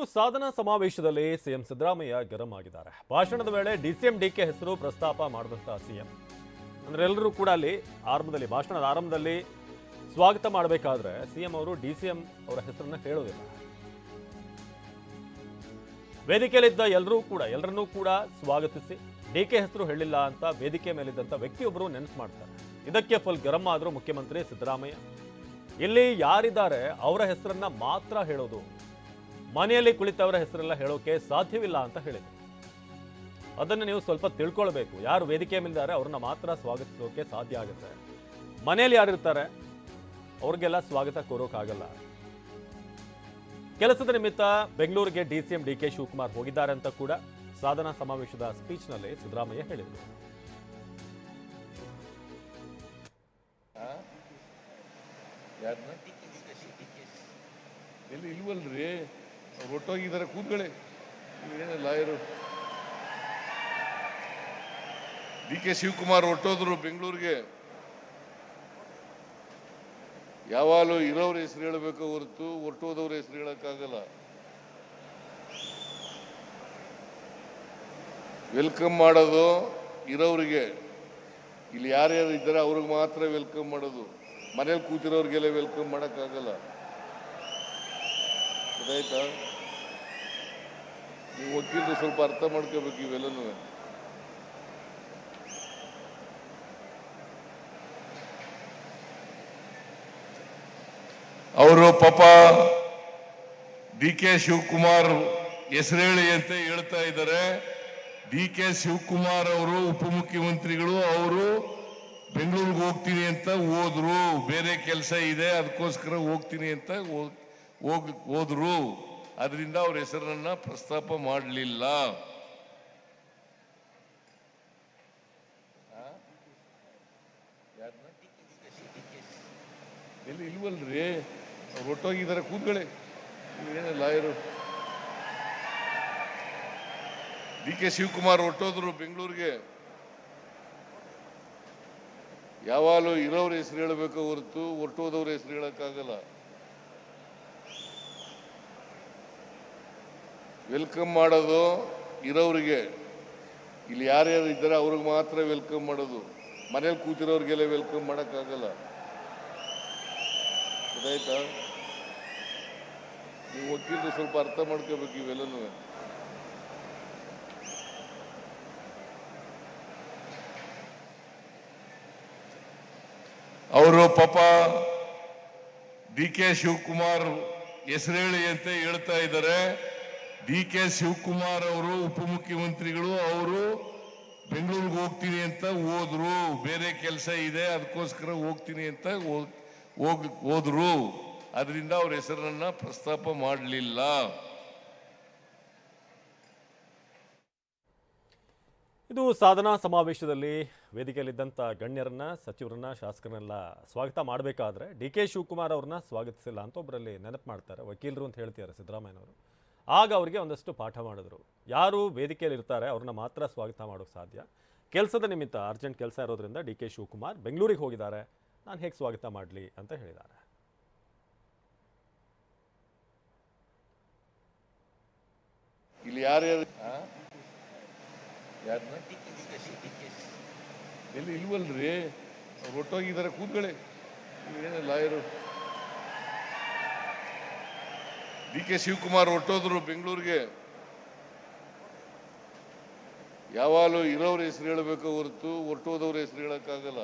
ಇನ್ನು ಸಾಧನಾ ಸಮಾವೇಶದಲ್ಲಿ ಸಿಎಂ ಸಿದ್ದರಾಮಯ್ಯ ಗರಂ ಆಗಿದ್ದಾರೆ ಭಾಷಣದ ವೇಳೆ ಡಿಸಿಎಂ ಡಿಕೆ ಹೆಸರು ಪ್ರಸ್ತಾಪ ಮಾಡಿದಂತಹ ಸಿಎಂ. ಅಂದ್ರೆ ಎಲ್ಲರೂ ಕೂಡ ಅಲ್ಲಿ ಆರಂಭದಲ್ಲಿ, ಭಾಷಣದ ಆರಂಭದಲ್ಲಿ ಸ್ವಾಗತ ಮಾಡಬೇಕಾದ್ರೆ ಸಿಎಂ ಅವರು ಡಿಸಿಎಂ ಅವರ ಹೆಸರನ್ನ ಹೇಳೋದಿಲ್ಲ. ವೇದಿಕೆಯಲ್ಲಿದ್ದ ಎಲ್ಲರೂ ಕೂಡ, ಎಲ್ಲರನ್ನೂ ಕೂಡ ಸ್ವಾಗತಿಸಿ, ಡಿಕೆ ಹೆಸರು ಹೇಳಿಲ್ಲ ಅಂತ ವೇದಿಕೆ ಮೇಲಿದ್ದಂಥ ವ್ಯಕ್ತಿಯೊಬ್ಬರು ನೆನಪು ಮಾಡ್ತಾರೆ. ಇದಕ್ಕೆ ಫುಲ್ ಗರಂ ಆದ್ರು ಮುಖ್ಯಮಂತ್ರಿ ಸಿದ್ದರಾಮಯ್ಯ, ಇಲ್ಲಿ ಯಾರಿದ್ದಾರೆ ಅವರ ಹೆಸರನ್ನ ಮಾತ್ರ ಹೇಳೋದು ಮನೆಯಲ್ಲಿ ಕುಳಿತವರ ಹೆಸರೆಲ್ಲ ಹೇಳೋಕೆ ಸಾಧ್ಯವಿಲ್ಲ ಅಂತ ಹೇಳಿದರು. ಅದನ್ನು ನೀವು ಸ್ವಲ್ಪ ತಿಳ್ಕೊಳ್ಬೇಕು. ಯಾರು ವೇದಿಕೆ ಮೇಲಿದ್ದಾರೆ ಅವ್ರನ್ನ ಮಾತ್ರ ಸ್ವಾಗತಿಸೋಕೆ ಸಾಧ್ಯ ಆಗುತ್ತೆ. ಮನೆಯಲ್ಲಿ ಯಾರಿರ್ತಾರೆ? ಅವ್ರಿಗೆಲ್ಲ ಸ್ವಾಗತ ಕೋರೋಕ್ಕಾಗಲ್ಲ. ಕೆಲಸದ ನಿಮಿತ್ತ ಬೆಂಗಳೂರಿಗೆ ಡಿಸಿಎಂ ಡಿ ಕೆ ಶಿವಕುಮಾರ್ ಹೋಗಿದ್ದಾರೆ ಅಂತ ಕೂಡ ಸಾಧನಾ ಸಮಾವೇಶದ ಸ್ಪೀಚ್ನಲ್ಲಿ ಸಿದ್ದರಾಮಯ್ಯ ಹೇಳಿದರು. ಇಲ್ವಲ್ರಿ? ಅವ್ರು ಒಟ್ಟೋಗಿದ್ದಾರೆ ಕೂತ್ಕೊಳ್ಳಿ. ಏನು ಲಾಯರು? ಡಿ ಕೆ ಶಿವಕುಮಾರ್ ಹೊಟ್ಟೋದ್ರು ಬೆಂಗಳೂರಿಗೆ. ಯಾವಾಗಲೂ ಇರೋರ ಹೆಸರು ಹೇಳಬೇಕು ಹೊರತು ಒಟ್ಟೋದವ್ರ ಹೆಸರು ಹೇಳಕ್ಕಾಗಲ್ಲ. ವೆಲ್ಕಮ್ ಮಾಡೋದು ಇರೋರಿಗೆ ಇಲ್ಲಿ ಯಾರ್ಯಾರು ಇದ್ದಾರೆ ಅವ್ರಿಗೆ ಮಾತ್ರ ವೆಲ್ಕಮ್ ಮಾಡೋದು. ಮನೇಲಿ ಕೂತಿರೋರಿಗೆಲ್ಲ ವೆಲ್ಕಮ್ ಮಾಡೋಕ್ಕಾಗಲ್ಲ. ಗೊತ್ತಾಯ್ತಾ ನೀವು ವಕೀಲರು ಸ್ವಲ್ಪ ಅರ್ಥ ಮಾಡ್ಕೋಬೇಕು ಇವೆಲ್ಲನೂ. ಅವರು ಪಾಪ ಡಿ ಕೆ ಶಿವಕುಮಾರ್ ಹೆಸರೇಳಿ ಅಂತ ಹೇಳ್ತಾ ಇದ್ದಾರೆ. ಡಿ ಕೆ ಶಿವಕುಮಾರ್ ಅವರು ಉಪಮುಖ್ಯಮಂತ್ರಿಗಳು, ಅವರು ಬೆಂಗಳೂರಿಗೆ ಹೋಗ್ತೀನಿ ಅಂತ ಹೋದ್ರು. ಬೇರೆ ಕೆಲಸ ಇದೆ, ಅದಕ್ಕೋಸ್ಕರ ಹೋಗ್ತೀನಿ ಅಂತ ಹೋಗ್, ಹೋದ್ರು. ಅದರಿಂದ ಅವ್ರ ಹೆಸರನ್ನ ಪ್ರಸ್ತಾಪ ಮಾಡಲಿಲ್ಲ. ಎಲ್ಲಿ, ಇಲ್ವಲ್ರಿ? ಅವ್ರು ಒಟ್ಟೋಗಿದ್ದಾರೆ, ಕೂತ್ಕೊಳ್ಳಿ. ಏನೇ ಲಾಯರು? ಡಿ ಕೆ ಶಿವಕುಮಾರ್ ಒಟ್ಟೋದ್ರು ಬೆಂಗಳೂರಿಗೆ. ಯಾವಾಗಲೂ ಇರೋರ ಹೆಸರು ಹೇಳಬೇಕು ಹೊರತು ಹೊರಟೋದವ್ರ ಹೆಸರು ಹೇಳಕ್ಕಾಗಲ್ಲ. ವೆಲ್ಕಮ್ ಮಾಡೋದು ಇರೋರಿಗೆ ಇಲ್ಲಿ ಯಾರ್ಯಾರು ಇದ್ದಾರೆ ಅವ್ರಿಗೆ ಮಾತ್ರ ವೆಲ್ಕಮ್ ಮಾಡೋದು. ಮನೇಲಿ ಕೂತಿರೋರಿಗೆಲ್ಲ ವೆಲ್ಕಮ್ ಮಾಡೋಕ್ಕಾಗಲ್ಲ. ಗೊತ್ತಾಯ್ತಾ? ನೀವು ವಕೀಲರು ಸ್ವಲ್ಪ ಅರ್ಥ ಮಾಡ್ಕೋಬೇಕು ಇವೆಲ್ಲನೂ. ಅವರು ಪಾಪ ಡಿ ಕೆ ಶಿವಕುಮಾರ್ ಹೆಸರೇಳಿ ಅಂತ ಹೇಳ್ತಾ ಇದ್ದಾರೆ. ಡಿ ಕೆ ಶಿವಕುಮಾರ್ ಅವರು, ಉಪಮುಖ್ಯಮಂತ್ರಿಗಳು ಅವರು ಬೆಂಗಳೂರಿಗೆ ಹೋಗ್ತೀನಿ ಅಂತ ಹೋದ್ರು. ಬೇರೆ ಕೆಲಸ ಇದೆ, ಅದಕ್ಕೋಸ್ಕರ ಹೋಗ್ತೀನಿ ಅಂತ ಹೋಗ್- ಹೋದ್ರು. ಅದರಿಂದ ಅವ್ರ ಹೆಸರನ್ನ ಪ್ರಸ್ತಾಪ ಮಾಡಲಿಲ್ಲ. ಇದು ಸಾಧನಾ ಸಮಾವೇಶದಲ್ಲಿ ವೇದಿಕೆಯಲ್ಲಿದ್ದಂಥ ಗಣ್ಯರನ್ನ, ಸಚಿವರನ್ನ, ಶಾಸಕರನ್ನೆಲ್ಲ ಸ್ವಾಗತ ಮಾಡಬೇಕಾದ್ರೆ ಡಿ ಕೆ ಶಿವಕುಮಾರ್ ಅವ್ರನ್ನ ಸ್ವಾಗತಿಸಿಲ್ಲ ಅಂತ ಒಬ್ಬರಲ್ಲಿ ನೆನಪು ಮಾಡ್ತಾರೆ. ವಕೀಲರು ಅಂತ ಹೇಳ್ತಿದ್ದಾರೆ ಸಿದ್ದರಾಮಯ್ಯನವರು. ಆಗ ಅವರಿಗೆ ಒಂದಷ್ಟು ಪಾಠ ಮಾಡಿದ್ರು. ಯಾರು ವೇದಿಕೆಯಲ್ಲಿ ಇರ್ತಾರೆ ಅವ್ರನ್ನ ಮಾತ್ರ ಸ್ವಾಗತ ಮಾಡೋಕ್ಕೆ ಸಾಧ್ಯ. ಕೆಲಸದ ನಿಮಿತ್ತ ಅರ್ಜೆಂಟ್ ಕೆಲಸ ಇರೋದ್ರಿಂದ ಡಿ ಕೆ ಶಿವಕುಮಾರ್ ಬೆಂಗಳೂರಿಗೆ ಹೋಗಿದ್ದಾರೆ. ನಾನು ಹೇಗೆ ಸ್ವಾಗತ ಮಾಡಲಿ ಅಂತ ಹೇಳಿದ್ದಾರೆ. ಇಲ್ಲಿ ಯಾರ್ಯಾರು ಎಲ್ಲಿ ಇಲ್ವಲ್ರಿ? ಅವ್ರು ಒಟ್ಟೋಗಿದ್ದಾರೆ ಕೂತ್ಕೊಳ್ಳಿ. ಏನು ಲಾಯರು? ಡಿ ಕೆ ಶಿವಕುಮಾರ್ ಹೊಟ್ಟೋದ್ರು ಬೆಂಗಳೂರಿಗೆ. ಯಾವಾಗಲೂ ಇರೋರ ಹೆಸರು ಹೇಳಬೇಕು ಹೊರತು ಹೊರಟೋದವ್ರ ಹೆಸರು ಹೇಳಕ್ಕಾಗಲ್ಲ.